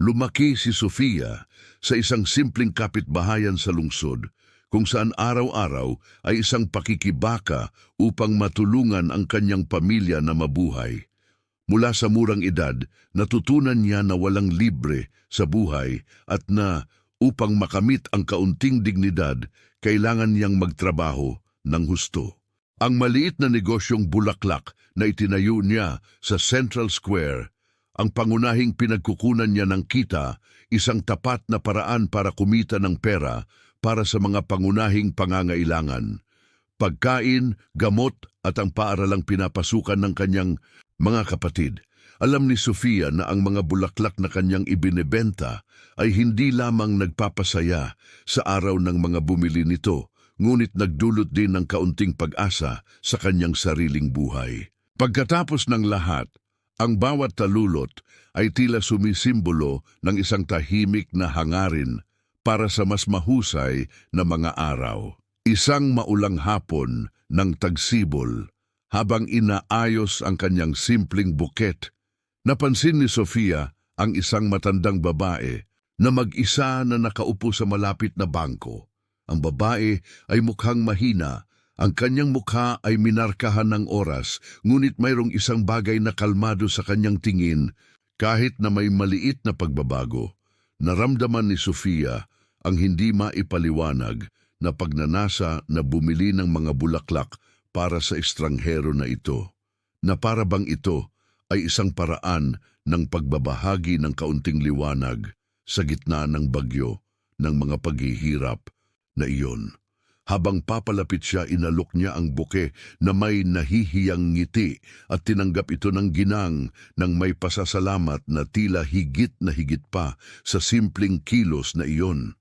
Lumaki si Sofia sa isang simpleng kapitbahayan sa lungsod kung saan araw-araw ay isang pakikibaka upang matulungan ang kanyang pamilya na mabuhay. Mula sa murang edad, natutunan niya na walang libre sa buhay at na upang makamit ang kaunting dignidad, kailangan niyang magtrabaho ng husto. Ang maliit na negosyong bulaklak na itinayo niya sa Central Square, ang pangunahing pinagkukunan niya ng kita, isang tapat na paraan para kumita ng pera para sa mga pangunahing pangangailangan. Pagkain, gamot at ang paaralang pinapasukan ng kanyang mga kapatid. Alam ni Sofia na ang mga bulaklak na kanyang ibinebenta ay hindi lamang nagpapasaya sa araw ng mga bumili nito, ngunit nagdulot din ng kaunting pag-asa sa kanyang sariling buhay. Pagkatapos ng lahat, ang bawat talulot ay tila sumisimbolo ng isang tahimik na hangarin para sa mas mahusay na mga araw. Isang maulang hapon ng tagsibol habang inaayos ang kanyang simpleng buket. Napansin ni Sofia ang isang matandang babae na mag-isa na nakaupo sa malapit na bangko. Ang babae ay mukhang mahina, ang kanyang mukha ay minarkahan ng oras, ngunit mayroong isang bagay na kalmado sa kanyang tingin kahit na may maliit na pagbabago. Naramdaman ni Sofia ang hindi maipaliwanag na pagnanasa na bumili ng mga bulaklak para sa estranghero na ito, na para bang ito ay isang paraan ng pagbabahagi ng kaunting liwanag sa gitna ng bagyo ng mga paghihirap na iyon. Habang papalapit siya, inalok niya ang buke na may nahihiyang ngiti at tinanggap ito ng ginang ng may pasasalamat na tila higit na higit pa sa simpleng kilos na iyon.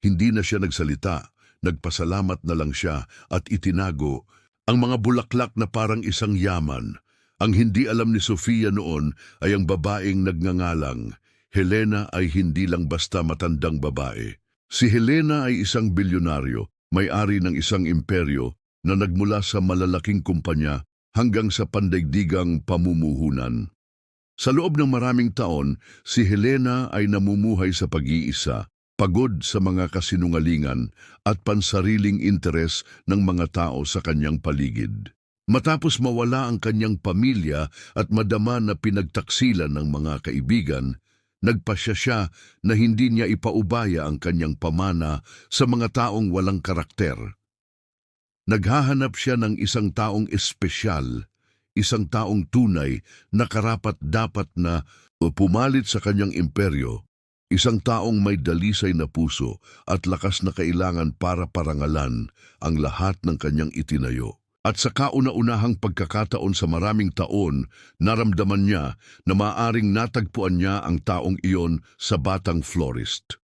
Hindi na siya nagsalita, nagpasalamat na lang siya at itinago ang mga bulaklak na parang isang yaman. Ang hindi alam ni Sofia noon ay ang babaeng nagngangalang. Helena ay hindi lang basta matandang babae. Si Helena ay isang bilyonaryo, may-ari ng isang imperyo na nagmula sa malalaking kumpanya hanggang sa pandaigdigang pamumuhunan. Sa loob ng maraming taon, si Helena ay namumuhay sa pag-iisa, pagod sa mga kasinungalingan at pansariling interes ng mga tao sa kanyang paligid. Matapos mawala ang kanyang pamilya at madama na pinagtaksilan ng mga kaibigan, nagpasya siya na hindi niya ipaubaya ang kanyang pamana sa mga taong walang karakter. Naghahanap siya ng isang taong espesyal, isang taong tunay na karapat-dapat na pumalit sa kanyang imperyo, isang taong may dalisay na puso at lakas na kailangan para parangalan ang lahat ng kanyang itinayo. At sa kauna-unahang pagkakataon sa maraming taon, naramdaman niya na maaring natagpuan niya ang taong iyon sa batang florist.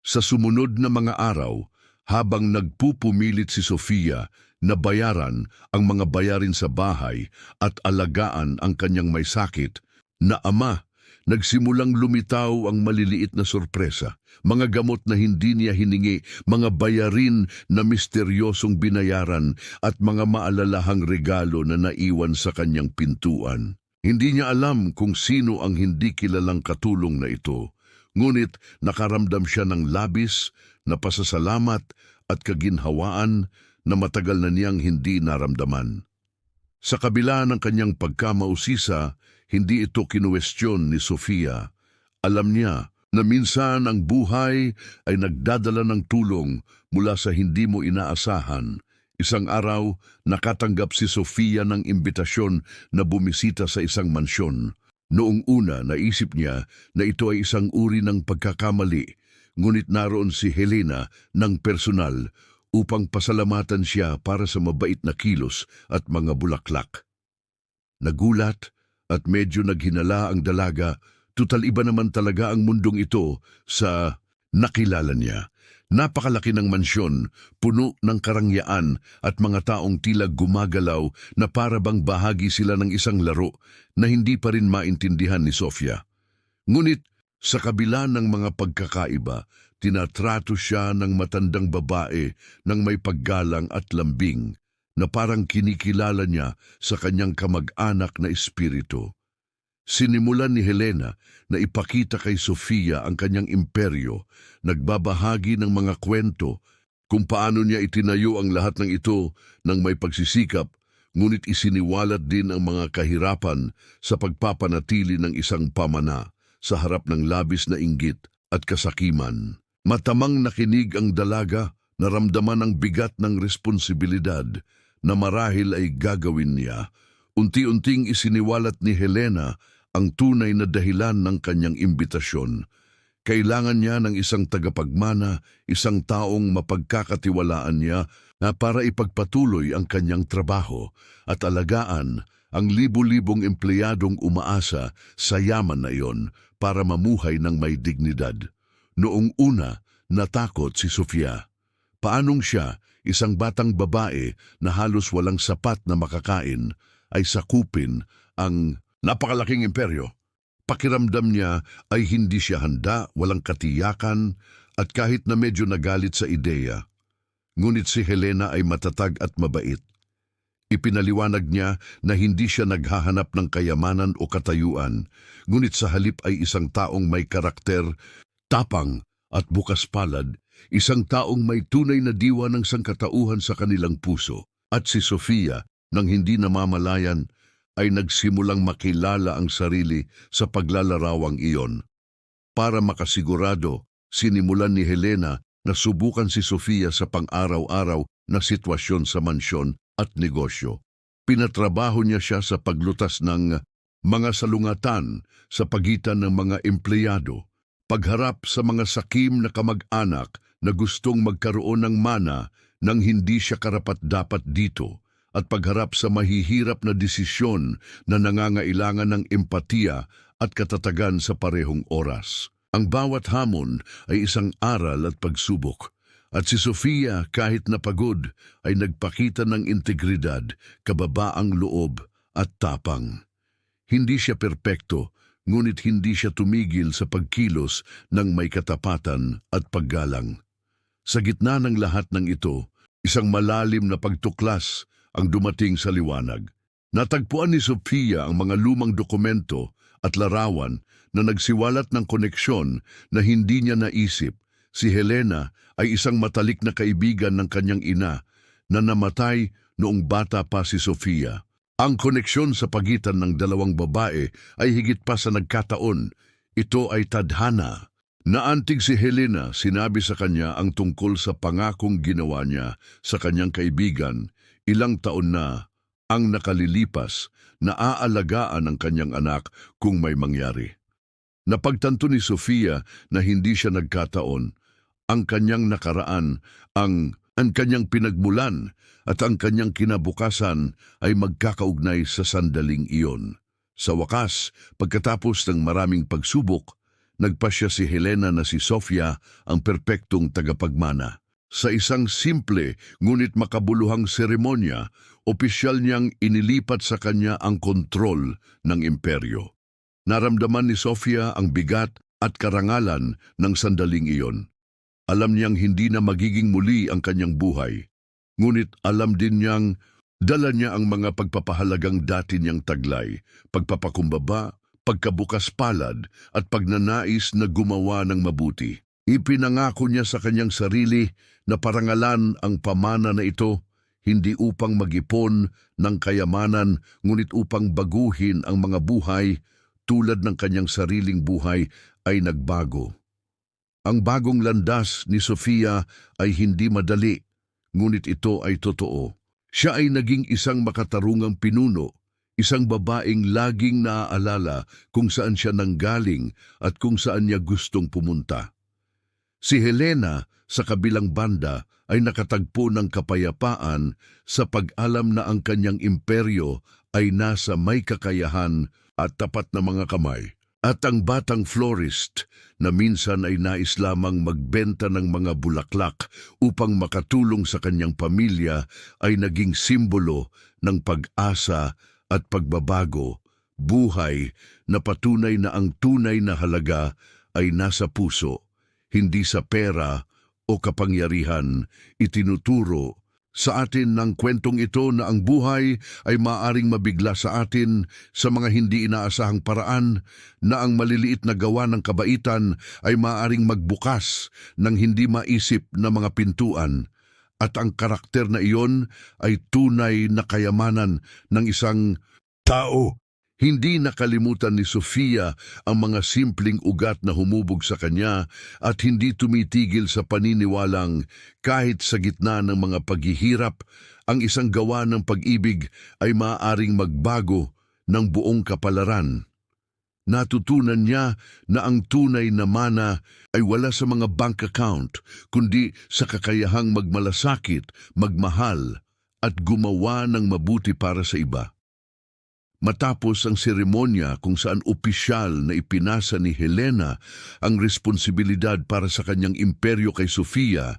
Sa sumunod na mga araw, habang nagpupumilit si Sofia na bayaran ang mga bayarin sa bahay at alagaan ang kanyang may sakit, na ama nagsimulang lumitaw ang maliliit na sorpresa. Mga gamot na hindi niya hiningi, mga bayarin na misteryosong binayaran at mga maalalahang regalo na naiwan sa kanyang pintuan. Hindi niya alam kung sino ang hindi kilalang katulong na ito, ngunit nakaramdam siya ng labis na pasasalamat at kaginhawaan na matagal na niyang hindi naramdaman. Sa kabila ng kanyang pagkamausisa, hindi ito kinuwestiyon ni Sofia. Alam niya na minsan ang buhay ay nagdadala ng tulong mula sa hindi mo inaasahan. Isang araw, nakatanggap si Sofia ng imbitasyon na bumisita sa isang mansyon. Noong una, naisip niya na ito ay isang uri ng pagkakamali, ngunit naroon si Helena ng personal upang pasalamatan siya para sa mabait na kilos at mga bulaklak. Nagulat at medyo naghinala ang dalaga, tutal iba naman talaga ang mundong ito sa nakilala niya. Napakalaki ng mansyon, puno ng karangyaan at mga taong tila gumagalaw na para bang bahagi sila ng isang laro na hindi pa rin maintindihan ni Sofia. Ngunit sa kabila ng mga pagkakaiba, tinatrato siya ng matandang babae ng may paggalang at lambing na parang kinikilala niya sa kanyang kamag-anak na espiritu. Sinimulan ni Helena na ipakita kay Sofia ang kanyang imperyo, nagbabahagi ng mga kwento kung paano niya itinayo ang lahat ng ito ng may pagsisikap, ngunit isiniwalat din ang mga kahirapan sa pagpapanatili ng isang pamana sa harap ng labis na inggit at kasakiman. Matamang nakinig ang dalaga, naramdaman ang bigat ng responsibilidad na marahil ay gagawin niya. Unti-unting isiniwalat ni Helena ang tunay na dahilan ng kanyang imbitasyon. Kailangan niya ng isang tagapagmana, isang taong mapagkakatiwalaan niya na para ipagpatuloy ang kanyang trabaho at alagaan ang libu-libong empleyadong umaasa sa yaman na iyon para mamuhay ng may dignidad. Noong una, natakot si Sofia. Paanong siya, isang batang babae na halos walang sapat na makakain, ay sakupin ang napakalaking imperyo? Pakiramdam niya ay hindi siya handa, walang katiyakan, at kahit na medyo nagalit sa ideya. Ngunit si Helena ay matatag at mabait. Ipinaliwanag niya na hindi siya naghahanap ng kayamanan o katayuan, ngunit sa halip ay isang taong may karakter, tapang at bukas palad, isang taong may tunay na diwa ng sangkatauhan sa kanilang puso. At si Sofia, nang hindi namamalayan, ay nagsimulang makilala ang sarili sa paglalarawang iyon. Para makasigurado, sinimulan ni Helena na subukan si Sofia sa pang-araw-araw na sitwasyon sa mansyon at negosyo. Pinatrabaho niya siya sa paglutas ng mga salungatan sa pagitan ng mga empleyado, pagharap sa mga sakim na kamag-anak na gustong magkaroon ng mana nang hindi siya karapat-dapat dito, at pagharap sa mahihirap na desisyon na nangangailangan ng empatiya at katatagan sa parehong oras. Ang bawat hamon ay isang aral at pagsubok. At si Sofia kahit napagod ay nagpakita ng integridad, kababaang loob at tapang. Hindi siya perpekto, ngunit hindi siya tumigil sa pagkilos ng may katapatan at paggalang. Sa gitna ng lahat ng ito, isang malalim na pagtuklas ang dumating sa liwanag. Natagpuan ni Sofia ang mga lumang dokumento at larawan na nagsiwalat ng koneksyon na hindi niya naisip. Si Helena ay isang matalik na kaibigan ng kanyang ina na namatay noong bata pa si Sofia. Ang koneksyon sa pagitan ng dalawang babae ay higit pa sa nagkataon. Ito ay tadhana. Naantig si Helena, sinabi sa kanya ang tungkol sa pangakong ginawa niya sa kanyang kaibigan ilang taon na ang nakalilipas na aalagaan ang kanyang anak kung may mangyari. Napagtanto ni Sofia na hindi siya nagkataon. Ang kanyang nakaraan, ang, ang kanyang pinagmulan at ang kanyang kinabukasan ay magkakaugnay sa sandaling iyon. Sa wakas, pagkatapos ng maraming pagsubok, nagpasya si Helena na si Sofia ang perpektong tagapagmana. Sa isang simple ngunit makabuluhang seremonya, opisyal niyang inilipat sa kanya ang kontrol ng imperyo. Naramdaman ni Sofia ang bigat at karangalan ng sandaling iyon. Alam niyang hindi na magiging muli ang kanyang buhay. Ngunit alam din niyang dala niya ang mga pagpapahalagang dati niyang taglay, pagpapakumbaba, pagkabukas palad at pagnanais na gumawa ng mabuti. Ipinangako niya sa kanyang sarili na parangalan ang pamana na ito hindi upang mag-ipon ng kayamanan ngunit upang baguhin ang mga buhay tulad ng kanyang sariling buhay ay nagbago. Ang bagong landas ni Sofia ay hindi madali, ngunit ito ay totoo. Siya ay naging isang makatarungang pinuno, isang babaeng laging naaalala kung saan siya nanggaling at kung saan niya gustong pumunta. Si Helena sa kabilang banda ay nakatagpo ng kapayapaan sa pag-alam na ang kanyang imperyo ay nasa may kakayahan at tapat na mga kamay. At ang batang florist na minsan ay nais lamang magbenta ng mga bulaklak upang makatulong sa kanyang pamilya ay naging simbolo ng pag-asa at pagbabago, buhay na patunay na ang tunay na halaga ay nasa puso, hindi sa pera o kapangyarihan, itinuturo sa atin ng kwentong ito na ang buhay ay maaring mabigla sa atin sa mga hindi inaasahang paraan na ang maliliit na gawa ng kabaitan ay maaring magbukas ng hindi maisip na mga pintuan at ang karakter na iyon ay tunay na kayamanan ng isang tao. Hindi nakalimutan ni Sofia ang mga simpleng ugat na humubog sa kanya at hindi tumitigil sa paniniwalang kahit sa gitna ng mga paghihirap, ang isang gawa ng pag-ibig ay maaaring magbago ng buong kapalaran. Natutunan niya na ang tunay na mana ay wala sa mga bank account, kundi sa kakayahang magmalasakit, magmahal, at gumawa ng mabuti para sa iba. Matapos ang seremonya kung saan opisyal na ipinasa ni Helena ang responsibilidad para sa kanyang imperyo kay Sofia,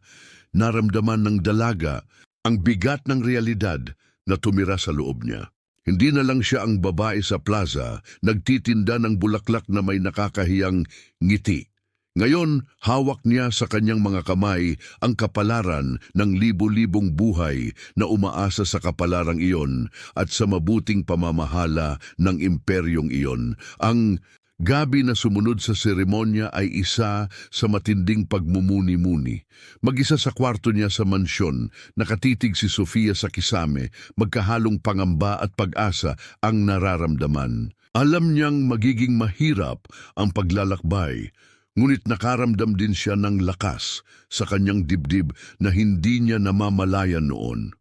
naramdaman ng dalaga ang bigat ng realidad na tumira sa loob niya. Hindi na lang siya ang babae sa plaza, nagtitinda ng bulaklak na may nakakahiyang ngiti. Ngayon, hawak niya sa kanyang mga kamay ang kapalaran ng libo-libong buhay na umaasa sa kapalarang iyon at sa mabuting pamamahala ng imperyong iyon. Ang gabi na sumunod sa seremonya ay isa sa matinding pagmumuni-muni. Mag-isa sa kwarto niya sa mansyon, nakatitig si Sofia sa kisame, magkahalong pangamba at pag-asa ang nararamdaman. Alam niyang magiging mahirap ang paglalakbay, Ngunit nakaramdam din siya ng lakas sa kanyang dibdib na hindi niya namamalayan noon.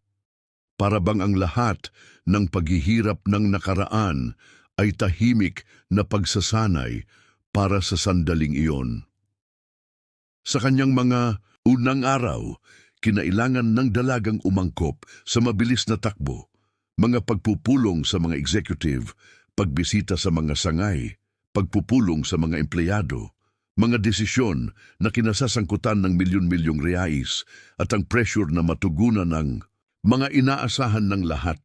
Para bang ang lahat ng paghihirap ng nakaraan ay tahimik na pagsasanay para sa sandaling iyon. Sa kanyang mga unang araw, kinailangan ng dalagang umangkop sa mabilis na takbo, mga pagpupulong sa mga executive, pagbisita sa mga sangay, pagpupulong sa mga empleyado, mga desisyon na kinasasangkutan ng milyon-milyong reais at ang pressure na matugunan ng mga inaasahan ng lahat.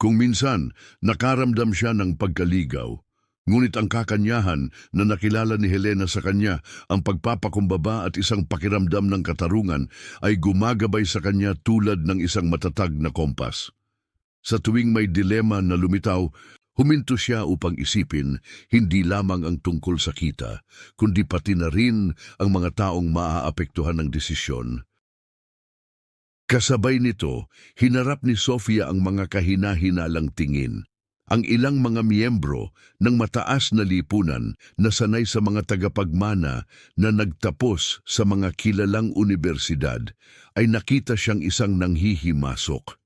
Kung minsan, nakaramdam siya ng pagkaligaw, ngunit ang kakanyahan na nakilala ni Helena sa kanya, ang pagpapakumbaba at isang pakiramdam ng katarungan ay gumagabay sa kanya tulad ng isang matatag na kompas. Sa tuwing may dilema na lumitaw, Huminto siya upang isipin hindi lamang ang tungkol sa kita, kundi pati na rin ang mga taong maaapektuhan ng desisyon. Kasabay nito, hinarap ni Sofia ang mga kahina-hinalang tingin. Ang ilang mga miyembro ng mataas na lipunan na sanay sa mga tagapagmana na nagtapos sa mga kilalang universidad ay nakita siyang isang nanghihimasok.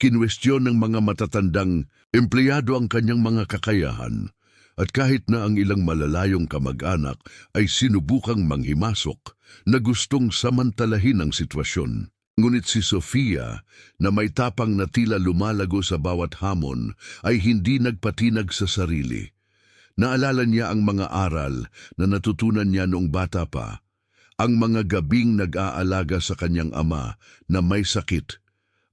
Kinwestiyon ng mga matatandang empleyado ang kanyang mga kakayahan at kahit na ang ilang malalayong kamag-anak ay sinubukang manghimasok na gustong samantalahin ang sitwasyon. Ngunit si Sofia, na may tapang na tila lumalago sa bawat hamon, ay hindi nagpatinag sa sarili. Naalala niya ang mga aral na natutunan niya noong bata pa, ang mga gabing nag-aalaga sa kanyang ama na may sakit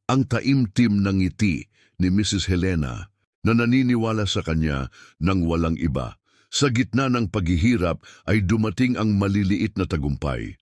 ang taimtim ng ngiti ni Mrs. Helena na naniniwala sa kanya ng walang iba. Sa gitna ng paghihirap ay dumating ang maliliit na tagumpay.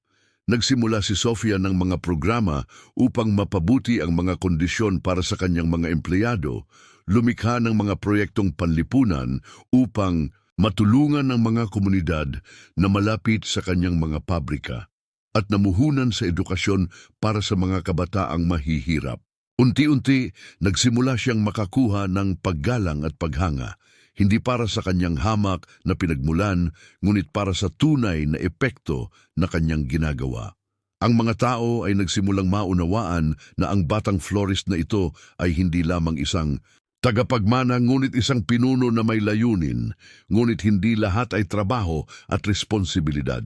Nagsimula si Sofia ng mga programa upang mapabuti ang mga kondisyon para sa kanyang mga empleyado, lumikha ng mga proyektong panlipunan upang matulungan ng mga komunidad na malapit sa kanyang mga pabrika at namuhunan sa edukasyon para sa mga kabataang mahihirap. Unti-unti, nagsimula siyang makakuha ng paggalang at paghanga, hindi para sa kanyang hamak na pinagmulan, ngunit para sa tunay na epekto na kanyang ginagawa. Ang mga tao ay nagsimulang maunawaan na ang batang florist na ito ay hindi lamang isang tagapagmana ngunit isang pinuno na may layunin, ngunit hindi lahat ay trabaho at responsibilidad.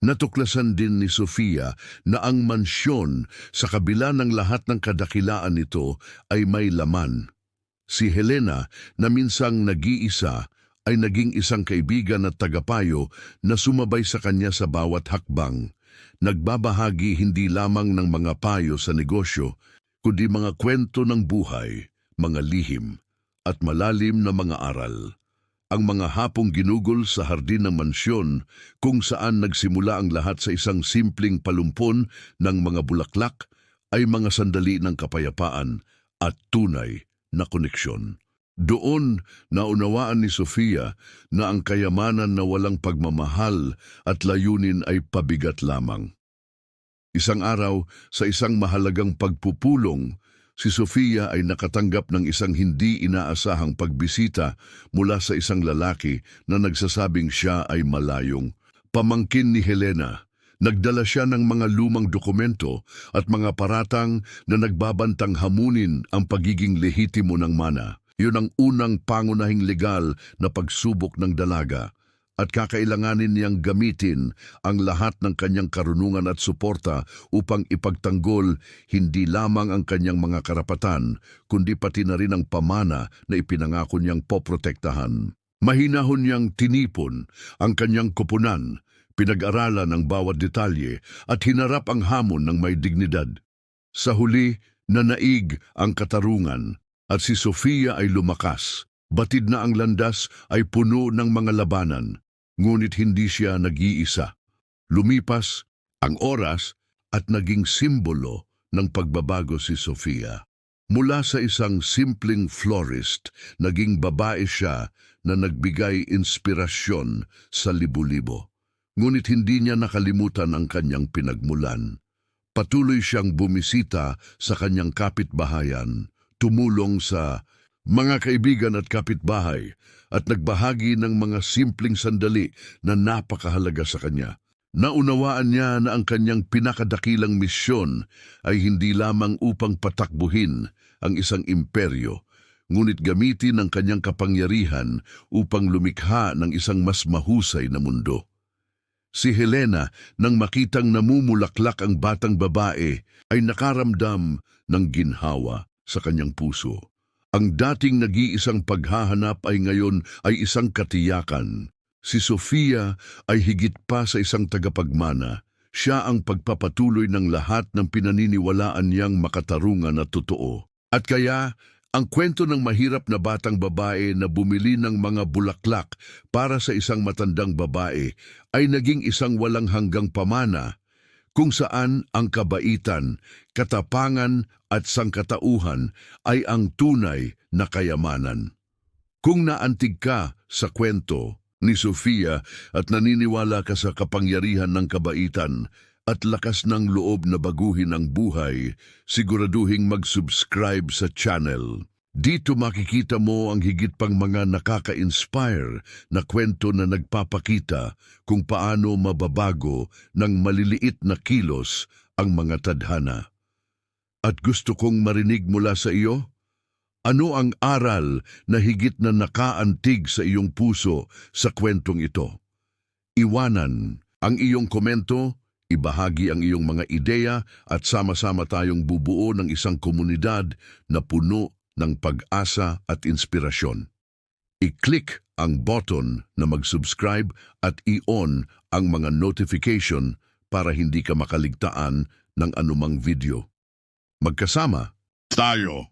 Natuklasan din ni Sofia na ang mansyon sa kabila ng lahat ng kadakilaan nito ay may laman. Si Helena na minsang nag-iisa ay naging isang kaibigan at tagapayo na sumabay sa kanya sa bawat hakbang. Nagbabahagi hindi lamang ng mga payo sa negosyo, kundi mga kwento ng buhay, mga lihim, at malalim na mga aral ang mga hapong ginugol sa hardin ng mansyon kung saan nagsimula ang lahat sa isang simpleng palumpon ng mga bulaklak ay mga sandali ng kapayapaan at tunay na koneksyon. Doon naunawaan ni Sofia na ang kayamanan na walang pagmamahal at layunin ay pabigat lamang. Isang araw, sa isang mahalagang pagpupulong, si Sofia ay nakatanggap ng isang hindi inaasahang pagbisita mula sa isang lalaki na nagsasabing siya ay malayong. Pamangkin ni Helena, nagdala siya ng mga lumang dokumento at mga paratang na nagbabantang hamunin ang pagiging lehitimo ng mana. Yun ang unang pangunahing legal na pagsubok ng dalaga at kakailanganin niyang gamitin ang lahat ng kanyang karunungan at suporta upang ipagtanggol hindi lamang ang kanyang mga karapatan, kundi pati na rin ang pamana na ipinangako niyang poprotektahan. Mahinahon niyang tinipon ang kanyang kupunan, pinag-aralan ang bawat detalye at hinarap ang hamon ng may dignidad. Sa huli, nanaig ang katarungan at si Sofia ay lumakas. Batid na ang landas ay puno ng mga labanan, ngunit hindi siya nag-iisa. Lumipas ang oras at naging simbolo ng pagbabago si Sofia. Mula sa isang simpleng florist, naging babae siya na nagbigay inspirasyon sa libu-libo. Ngunit hindi niya nakalimutan ang kanyang pinagmulan. Patuloy siyang bumisita sa kanyang kapitbahayan, tumulong sa mga kaibigan at kapitbahay at nagbahagi ng mga simpleng sandali na napakahalaga sa kanya. Naunawaan niya na ang kanyang pinakadakilang misyon ay hindi lamang upang patakbuhin ang isang imperyo, ngunit gamitin ang kanyang kapangyarihan upang lumikha ng isang mas mahusay na mundo. Si Helena, nang makitang namumulaklak ang batang babae, ay nakaramdam ng ginhawa sa kanyang puso. Ang dating nag-iisang paghahanap ay ngayon ay isang katiyakan. Si Sofia ay higit pa sa isang tagapagmana. Siya ang pagpapatuloy ng lahat ng pinaniniwalaan niyang makatarungan at totoo. At kaya, ang kwento ng mahirap na batang babae na bumili ng mga bulaklak para sa isang matandang babae ay naging isang walang hanggang pamana kung saan ang kabaitan, katapangan at sangkatauhan ay ang tunay na kayamanan. Kung naantig ka sa kwento ni Sofia at naniniwala ka sa kapangyarihan ng kabaitan at lakas ng loob na baguhin ang buhay, siguraduhing mag-subscribe sa channel. Dito makikita mo ang higit pang mga nakaka-inspire na kwento na nagpapakita kung paano mababago ng maliliit na kilos ang mga tadhana. At gusto kong marinig mula sa iyo, ano ang aral na higit na nakaantig sa iyong puso sa kwentong ito? Iwanan ang iyong komento, ibahagi ang iyong mga ideya at sama-sama tayong bubuo ng isang komunidad na puno ng pag-asa at inspirasyon. I-click ang button na mag-subscribe at i-on ang mga notification para hindi ka makaligtaan ng anumang video. Magkasama, tayo